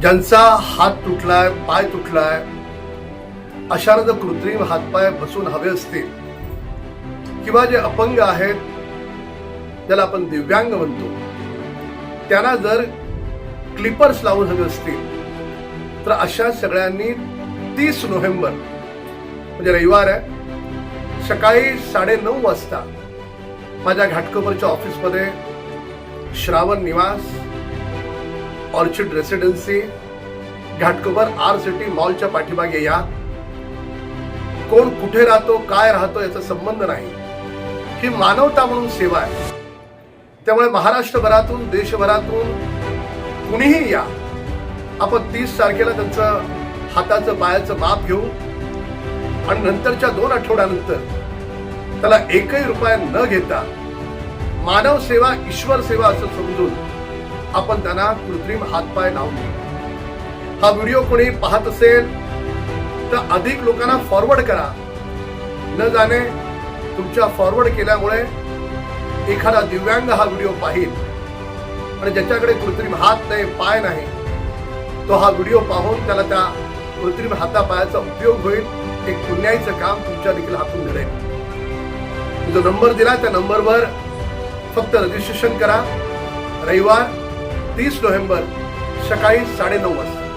ज्यांचा हात तुटलाय पाय तुटलाय अशानं जर कृत्रिम हातपाय बसून हवे असतील किंवा जे अपंग आहेत ज्याला आपण दिव्यांग म्हणतो त्यांना जर क्लिपर्स लावून हवे असतील तर अशा सगळ्यांनी तीस नोव्हेंबर म्हणजे रविवार आहे सकाळी साडेनऊ वाजता माझ्या घाटकोपरच्या ऑफिसमध्ये Shravan Niwas orchid residency Ghatkopar R city मॉलच्या पाठीमागे या. कोण कुठे राहतो काय राहतो याचा संबंध नाही. ही मानवता म्हणून सेवा आहे. त्यामुळे महाराष्ट्रभरातून देशभरातून कुणीही या. आपण तीस तारखेला त्यांचं हाताचं पायाचं माप घेऊ. आणि नंतरच्या दोन आठवड्यानंतर त्याला एकही रुपया न घेता मानव सेवा ईश्वर सेवा असं समजून आपण त्यांना कृत्रिम हातपाय लावले हा व्हिडिओ कोणी पाहत असेल तर अधिक लोकांना फॉरवर्ड करा. न जाणे तुमच्या फॉरवर्ड केल्यामुळे एखादा दिव्यांग हा व्हिडिओ पाहिल. आणि ज्याच्याकडे कृत्रिम हात नाही पाय नाही तो हा व्हिडिओ पाहून त्याला त्या कृत्रिम हातापायाचा उपयोग होईल. एक पुण्याईचं काम तुमच्या देखील हातून घडेल. जो नंबर दिला त्या नंबरवर फक्त रजिस्ट्रेशन करा. रविवार तीस नोव्हेंबर सकाळी साडेनऊ वाजता.